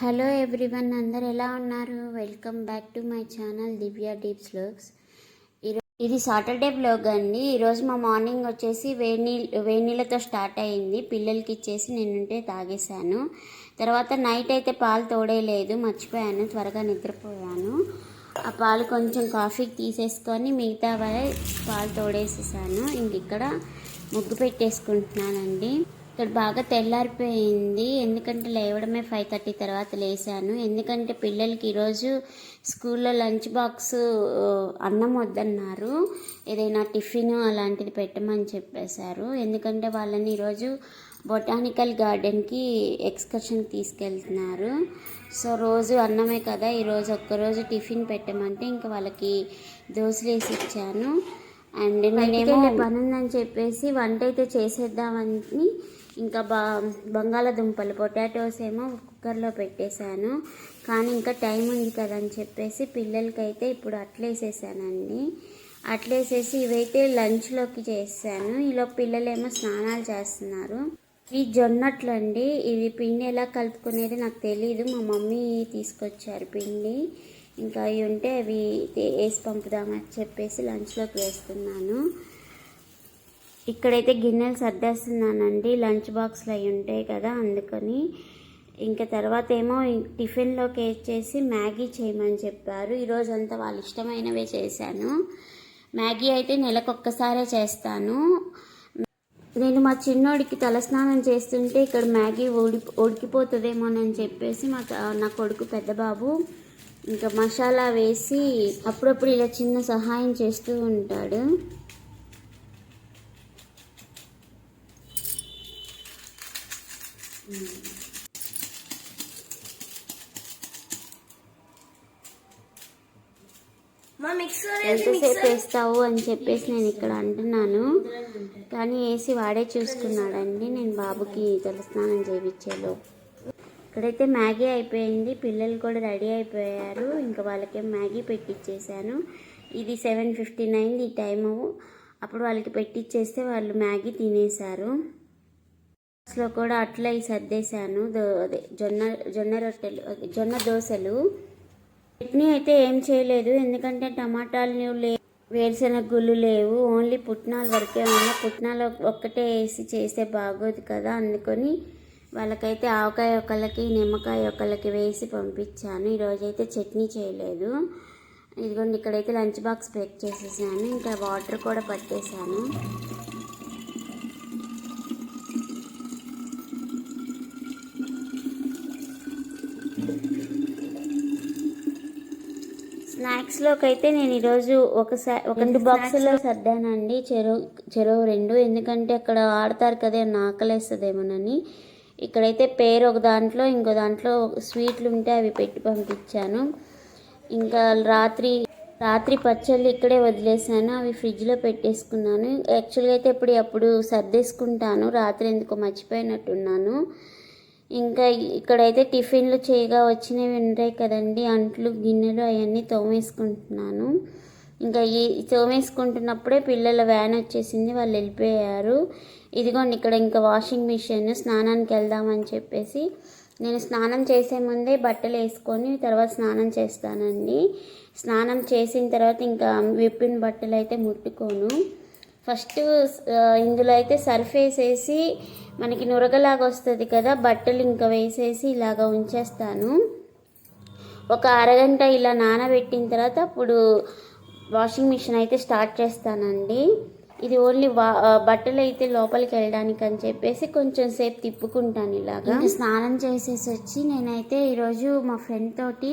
Hello everyone అందరు ఎలా ఉన్నారు? Welcome back to my channel Divya Deeps vlogs ఇది సాటర్డే బ్లాగ్ అండి. ఈరోజు మా మార్నింగ్ వచ్చేసి వేడి వేడినీళ్ళతో స్టార్ట్ అయింది పిల్లలకి ఇచ్చేసి నేనుంటే తాగేశాను. తర్వాత నైట్ అయితే పాలు తోడేయలేదు మర్చిపోయాను త్వరగా నిద్రపోయాను. ఆ పాలు కొంచెం కాఫీ తీసేసుకొని మిగతా పాలు తోడేసేసాను. ఇంక ఇక్కడ ముగ్గు పెట్టేసుకుంటున్నానండి. ఇక్కడ బాగా తెల్లారిపోయింది. ఎందుకంటే లేవడమే ఫైవ్ థర్టీ తర్వాత లేసాను ఎందుకంటే పిల్లలకి ఈరోజు స్కూల్లో లంచ్ బాక్స్ అన్నం వద్దన్నారు. ఏదైనా టిఫిన్ అలాంటిది పెట్టమని చెప్పేశారు. ఎందుకంటే వాళ్ళని ఈరోజు బొటానికల్ గార్డెన్కి ఎక్స్కర్షన్ తీసుకెళ్తున్నారు. సో రోజు అన్నమే కదా ఈరోజు ఒక్కరోజు టిఫిన్ పెట్టమంటే ఇంకా వాళ్ళకి దోశలు వేసి ఇచ్చాను. అండ్ నేనేమో పని ఉందని చెప్పేసి వంట అయితే చేసేద్దామని ఇంకా బా బంగాళాదుంపలు పొటాటోస్ ఏమో కుక్కర్లో పెట్టేశాను. కానీ ఇంకా టైం ఉంది కదని చెప్పేసి పిల్లలకైతే ఇప్పుడు అట్లేసేసానండి. అట్లేసేసి ఇవైతే లంచ్లోకి చేశాను. ఇలా పిల్లలేమో స్నానాలు చేస్తున్నారు. ఇవి జొన్నట్లు అండి ఇవి పిండి ఎలా కలుపుకునేది నాకు తెలియదు మా మమ్మీ తీసుకొచ్చారు పిండి. ఇంకా అవి ఉంటే అవి వేసి పంపుదామని చెప్పేసి లంచ్లోకి వేస్తున్నాను. ఇక్కడైతే గిన్నెలు సర్దేస్తున్నానండి. లంచ్ బాక్స్లు అవి ఉంటాయి కదా అందుకని. ఇంకా తర్వాత ఏమో టిఫిన్లోకి వేసేసి మ్యాగీ చేయమని చెప్పారు. ఈరోజు అంతా వాళ్ళు ఇష్టమైనవే చేశాను. మ్యాగీ అయితే నెలకొక్కసారే చేస్తాను. నేను మా చిన్నోడికి తలస్నానం చేస్తుంటే ఇక్కడ మ్యాగీ ఉడి ఉడికిపోతుందేమోనని చెప్పేసి మా నా కొడుకు పెద్ద బాబు ఇంకా మసాలా వేసి అప్పుడప్పుడు ఇలా చిన్న సహాయం చేస్తూ ఉంటాడు. ఎంతసేపు వేస్తావు అని చెప్పేసి నేను ఇక్కడ అంటున్నాను. కానీ వేసి వాడే చూసుకున్నాడండి నేను బాబుకి తలస్నానం చేయించేలో. ఇక్కడైతే మ్యాగీ అయిపోయింది. పిల్లలు కూడా రెడీ అయిపోయారు. ఇంకా వాళ్ళకి మ్యాగీ పెట్టిచ్చేసాను. ఇది సెవెన్ ఫిఫ్టీన్ అయింది ఈ టైము. అప్పుడు వాళ్ళకి పెట్టిచ్చేస్తే వాళ్ళు మ్యాగీ తినేశారు. లో కూడా అట్లా సర్దేశాను. దో అదే జొన్న జొన్న రొట్టెలు జొన్న దోశలు. చట్నీ అయితే ఏం చేయలేదు. ఎందుకంటే టమాటాలు లే వేరుశెనగ గుళ్ళు లేవు. ఓన్లీ పుట్నాలు వరకే ఉన్నాయి. పుట్నాలు ఒక్కటే వేసి చేస్తే బాగోదు కదా అందుకొని వాళ్ళకైతే ఆవకాయ ఒకళ్ళకి నిమ్మకాయ ఒకళ్ళకి వేసి పంపించాను. ఈరోజైతే చట్నీ చేయలేదు. ఇదిగోండి ఇక్కడైతే లంచ్ బాక్స్ ప్యాక్ చేసేసాను. ఇంకా వాటర్ కూడా పట్టేశాను స్నాక్స్లోకి అయితే నేను ఈరోజు ఒకసారి ఒక రెండు బాక్సుల్లో సర్దానండి. చెరువు చెరువు రెండు. ఎందుకంటే అక్కడ ఆడతారు కదా ఆకలేస్తుందేమోనని. ఇక్కడైతే పేరు ఒక దాంట్లో ఇంకో దాంట్లో స్వీట్లు ఉంటే అవి పెట్టి పంపించాను. ఇంకా రాత్రి రాత్రి పచ్చళ్ళు ఇక్కడే వదిలేసాను అవి ఫ్రిడ్జ్లో పెట్టేసుకున్నాను. యాక్చువల్గా అయితే ఇప్పుడు అప్పుడు సర్దేసుకుంటాను. రాత్రి ఎందుకో మర్చిపోయినట్టున్నాను. ఇంకా ఇక్కడైతే టిఫిన్లు చేయగా వచ్చినవి ఉంటాయి కదండి. అంట్లు గిన్నెలు అవన్నీ తోమేసుకుంటున్నాను. ఇంకా ఈ తోమేసుకుంటున్నప్పుడే పిల్లల వ్యాన్ వచ్చేసింది. వాళ్ళు వెళ్ళిపోయారు. ఇదిగోండి ఇక్కడ ఇంకా వాషింగ్ మిషన్ స్నానానికి వెళ్దామని చెప్పేసి నేను స్నానం చేసే ముందే బట్టలు వేసుకొని తర్వాత స్నానం చేస్తానండి. స్నానం చేసిన తర్వాత ఇంకా విప్పిన బట్టలు అయితే ముట్టుకోను. ఫస్ట్ ఇందులో అయితే సర్ఫ్ వేసేసి మనకి నురగలాగా వస్తుంది కదా బట్టలు ఇంకా వేసేసి ఇలాగ ఉంచేస్తాను. ఒక అరగంట ఇలా నానబెట్టిన తర్వాత అప్పుడు వాషింగ్ మిషన్ అయితే స్టార్ట్ చేస్తానండి. ఇది ఓన్లీ వా బట్టలు అయితే లోపలికి వెళ్ళడానికి అని చెప్పేసి కొంచెం సేపు తిప్పుకుంటాను ఇలాగా. స్నానం చేసేసి వచ్చి నేనైతే ఈరోజు మా ఫ్రెండ్ తోటి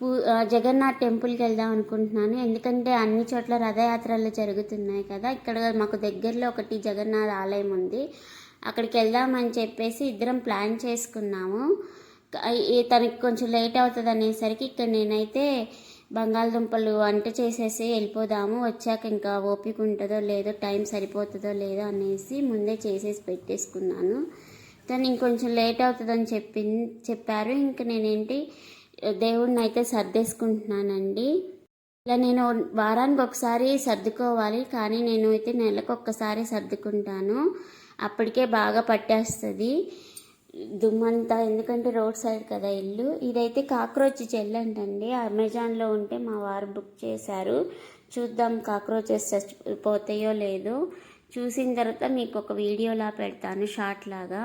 పూ జగన్నాథ్ టెంపుల్కి వెళ్దాం అనుకుంటున్నాను. ఎందుకంటే అన్ని చోట్ల రథయాత్రలు జరుగుతున్నాయి కదా. ఇక్కడ మాకు దగ్గరలో ఒకటి జగన్నాథ్ ఆలయం ఉంది. అక్కడికి వెళ్దామని చెప్పేసి ఇద్దరం ప్లాన్ చేసుకున్నాము. తనకి కొంచెం లేట్ అవుతుంది అనేసరికి ఇక్కడ నేనైతే బంగాళదుంపలు వంట చేసేసి వెళ్ళిపోదాము. వచ్చాక ఇంకా ఓపిక ఉంటుందో లేదో టైం సరిపోతుందో లేదో అనేసి ముందే చేసేసి పెట్టేసుకున్నాను. తను ఇంకొంచెం లేట్ అవుతుందని చెప్పి చెప్పారు. ఇంక నేనేంటి దేవుడిని అయితే సర్దేసుకుంటున్నానండి. ఇలా నేను వారానికి ఒకసారి సర్దుకోవాలి కానీ నేను అయితే నెలకు ఒక్కసారి సర్దుకుంటాను. అప్పటికే బాగా పట్టేస్తుంది. దుమ్మంతా ఎందుకంటే రోడ్ సైడ్ కదా ఇల్లు. ఇదైతే కాక్రోచ్ జెల్ అంటండి. అమెజాన్లో ఉంటే మా వారు బుక్ చేశారు. చూద్దాం కాక్రోచెస్ చచ్చిపోతాయో లేదో. చూసిన తర్వాత మీకు ఒక వీడియోలా పెడతాను షార్ట్ లాగా.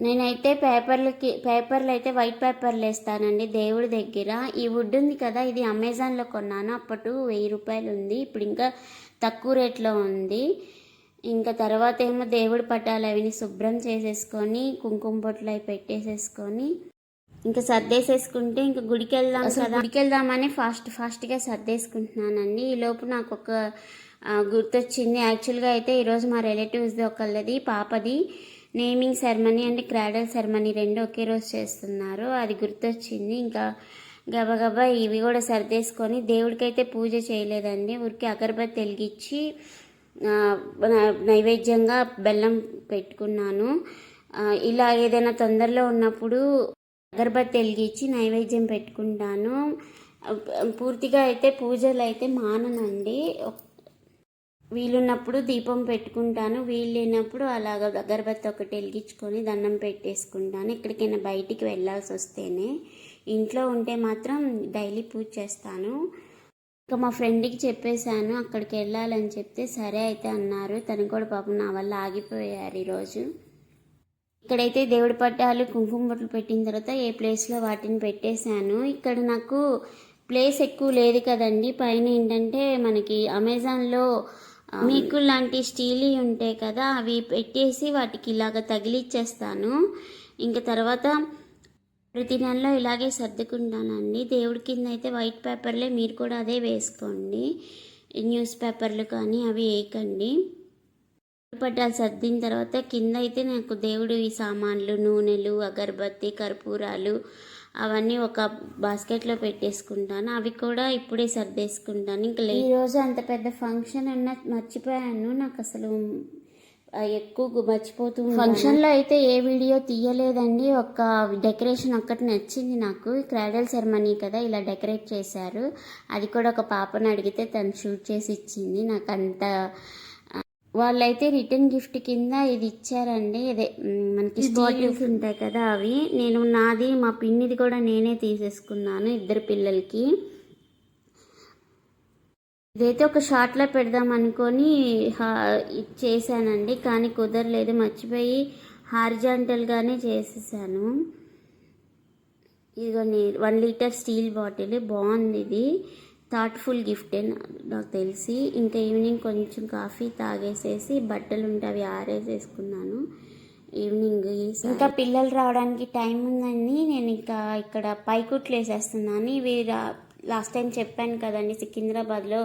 నేనైతే పేపర్లకి పేపర్లు అయితే వైట్ పేపర్లు వేస్తానండి దేవుడి దగ్గర. ఈ వుడ్ ఉంది కదా ఇది అమెజాన్లో కొన్నాను. అప్పటి వెయ్యి రూపాయలు ఉంది. ఇప్పుడు ఇంకా తక్కువ రేట్లో ఉంది. ఇంకా తర్వాత ఏమో దేవుడి పటాలు అవిని శుభ్రం చేసేసుకొని కుంకుమ బొట్లు అవి పెట్టేసేసుకొని ఇంకా సర్దేసేసుకుంటే ఇంకా గుడికి వెళ్దాం కదా. గుడికి వెళ్దామని ఫాస్ట్ ఫాస్ట్గా సర్దేసుకుంటున్నానండి. ఈ లోపు నాకు ఒక గుర్తొచ్చింది. యాక్చువల్గా అయితే ఈరోజు మా రిలేటివ్స్ది ఒకళ్ళది పాపది. Naming ceremony and cradle ceremony రెండు ఒకే రోజు చేస్తున్నారు. అది గుర్తొచ్చింది. ఇంకా గబగబా ఇవి కూడా సర్దేసుకొని దేవుడికైతే పూజ చేయలేదండి. ఊరికి అగరబత్తి వెలిగించి నైవేద్యంగా బెల్లం పెట్టుకున్నాను. ఇలా ఏదైనా తొందరలో ఉన్నప్పుడు అగరబత్తి వెలిగించి నైవేద్యం పెట్టుకుంటాను. పూర్తిగా అయితే పూజలు అయితే మాననండి. వీలున్నప్పుడు దీపం పెట్టుకుంటాను వీలు లేనప్పుడు అలాగ అగరబత్తి ఒకటి వెలిగించుకొని దండం పెట్టేసుకుంటాను. ఎక్కడికైనా బయటికి వెళ్ళాల్సి వస్తేనే ఇంట్లో ఉంటే మాత్రం డైలీ పూజ చేస్తాను. ఇంకా మా ఫ్రెండ్కి చెప్పేశాను అక్కడికి వెళ్ళాలని చెప్తే సరే అయితే అన్నారు. తను కూడా పాపం నా వల్ల ఆగిపోయారు ఈరోజు. ఇక్కడైతే దేవుడి పట్టాలు కుంకుమ బొట్లు పెట్టిన తర్వాత ఏ ప్లేస్లో వాటిని పెట్టేశాను. ఇక్కడ నాకు ప్లేస్ ఎక్కువ లేదు కదండి. పైన ఏంటంటే మనకి అమెజాన్లో మీకు లాంటి స్టీల్ ఉంటాయి కదా అవి పెట్టేసి వాటికి ఇలాగ తగిలిచ్చేస్తాను. ఇంకా తర్వాత ప్రతి నెలలో ఇలాగే సర్దుకుంటానండి. దేవుడి కింద అయితే వైట్ పేపర్లే మీరు కూడా అదే వేసుకోండి. న్యూస్ పేపర్లు కానీ అవి వేయకండి. పట్టాలు సర్దిన తర్వాత కింద అయితే నాకు దేవుడి సామాన్లు నూనెలు అగరబత్తి కర్పూరాలు అవన్నీ ఒక బాస్కెట్లో పెట్టేసుకుంటాను. అవి కూడా ఇప్పుడే సర్దేసుకుంటాను. ఇంకా లే- ఈరోజు అంత పెద్ద ఫంక్షన్ ఉన్న మర్చిపోయాను. నాకు అసలు ఎక్కువ మర్చిపోతూ ఫంక్షన్లో అయితే ఏ వీడియో తీయలేదండి. ఒక డెకరేషన్ ఒక్కటి నచ్చింది నాకు. క్రాడల్ సెరమనీ కదా ఇలా డెకరేట్ చేశారు. అది కూడా ఒక పాపను అడిగితే తను షూట్ చేసి ఇచ్చింది. నాకు అంత వాళ్ళైతే రిటర్న్ గిఫ్ట్ కింద ఇది ఇచ్చారండి. ఇదే మనకి బాటిల్స్ ఉంటాయి కదా అవి. నేను నాది మా పిన్నిది కూడా నేనే తీసేసుకున్నాను ఇద్దరు పిల్లలకి. ఇదైతే ఒక షార్ట్లో పెడదాం అనుకొని చేశానండి. కానీ కుదరలేదు మర్చిపోయి హార్జాంటల్గానే చేసేసాను. ఇదిగోని వన్ లీటర్ స్టీల్ బాటిల్. బాగుంది ఇది. థాట్ఫుల్ గిఫ్టే నాకు తెలిసి. ఇంకా ఈవినింగ్ కొంచెం కాఫీ తాగేసేసి బట్టలు ఉంటే అవి ఆరేసేసుకున్నాను. ఈవినింగ్ ఇంకా పిల్లలు రావడానికి టైం ఉందని నేను ఇంకా ఇక్కడ పైకుట్లు వేసేస్తున్నాను. ఇవి లాస్ట్ టైం చెప్పాను కదండి సికింద్రాబాద్లో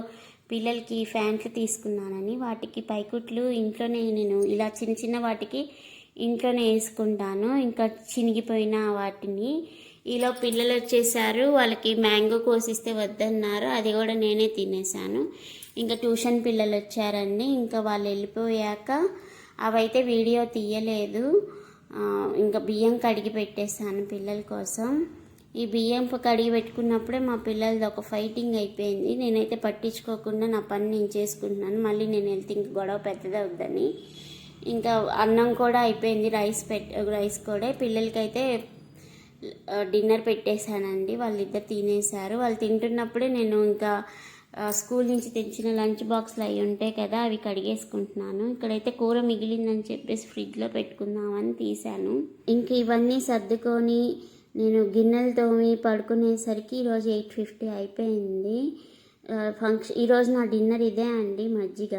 పిల్లలకి ఫ్యాంట్లు తీసుకున్నానని. వాటికి పైకుట్లు ఇంట్లోనే నేను ఇలా చిన్న చిన్న వాటికి ఇంట్లోనే వేసుకుంటాను. ఇంకా చినిగిపోయిన వాటిని ఈలో పిల్లలు వచ్చేసారు వాళ్ళకి మ్యాంగో కోసిస్తే వద్దన్నారు అది కూడా నేనే తినేసాను. ఇంకా ట్యూషన్ పిల్లలు వచ్చారండి ఇంకా వాళ్ళు వెళ్ళిపోయాక అవైతే వీడియో తీయలేదు. ఇంకా బియ్యం కడిగి పెట్టేశాను పిల్లల కోసం. ఈ బియ్యం కడిగి పెట్టుకున్నప్పుడే మా పిల్లలది ఒక ఫైటింగ్ అయిపోయింది. నేనైతే పట్టించుకోకుండా నా పని నేను చేసుకుంటున్నాను. మళ్ళీ నేను వెళ్తే ఇంక గొడవ పెద్దదవుద్దని ఇంకా అన్నం కూడా అయిపోయింది రైస్ పెట్ రైస్ కూడా. పిల్లలకైతే డిన్నర్ పెట్టేశానండి. వాళ్ళిద్దరు తినేశారు. వాళ్ళు తింటున్నప్పుడే నేను ఇంకా స్కూల్ నుంచి తెచ్చిన లంచ్ బాక్స్లు అవి ఉంటాయి కదా అవి కడిగేసుకుంటున్నాను. ఇక్కడైతే కూర మిగిలిందని చెప్పేసి ఫ్రిడ్జ్లో పెట్టుకుందామని తీశాను. ఇంక ఇవన్నీ సర్దుకొని నేను గిన్నెలు తోమి పడుకునేసరికి ఈరోజు ఎయిట్ ఫిఫ్టీ అయిపోయింది. ఫంక్షన్ ఈరోజు నా డిన్నర్ ఇదే అండి మజ్జిగ.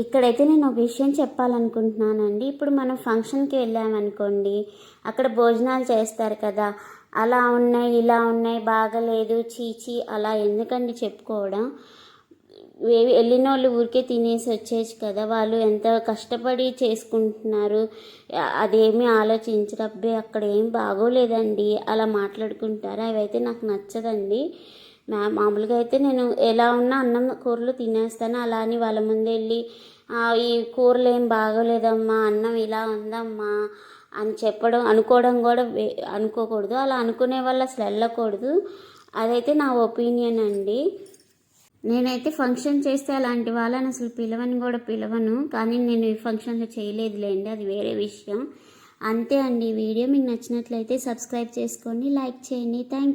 ఇక్కడైతే నేను ఒక విషయం చెప్పాలనుకుంటున్నానండి. ఇప్పుడు మనం ఫంక్షన్కి వెళ్ళామనుకోండి అక్కడ భోజనాలు చేస్తారు కదా అలా ఉన్నాయి ఇలా ఉన్నాయి బాగలేదు చీచి అలా ఎందుకండి చెప్పుకోవడం? వెళ్ళిన వాళ్ళు ఊరికే తినేసి వచ్చేసి కదా వాళ్ళు ఎంత కష్టపడి చేసుకుంటున్నారు అదేమి అదేమీ అక్కడ ఏం బాగోలేదండి అలా మాట్లాడుకుంటారు? అవైతే నాకు నచ్చదండి. మా మామూలుగా అయితే నేను ఎలా ఉన్నా అన్నం కూరలు తినేస్తాను. అలా అని వాళ్ళ ముందు వెళ్ళి ఈ కూరలు ఏం బాగోలేదమ్మా అన్నం ఇలా ఉందమ్మా అని చెప్పడం అనుకోవడం కూడా అనుకోకూడదు. అలా అనుకునే వాళ్ళు అసలు వెళ్ళకూడదు. అదైతే నా ఒపీనియన్ అండి. నేనైతే ఫంక్షన్ చేస్తే అలాంటి వాళ్ళని అసలు పిలవని కూడా పిలవను. కానీ నేను ఈ ఫంక్షన్లో చేయలేదులేండి అది వేరే విషయం. అంతే అండి ఈ వీడియో. మీకు నచ్చినట్లయితే సబ్స్క్రైబ్ చేసుకోండి లైక్ చేయండి. థ్యాంక్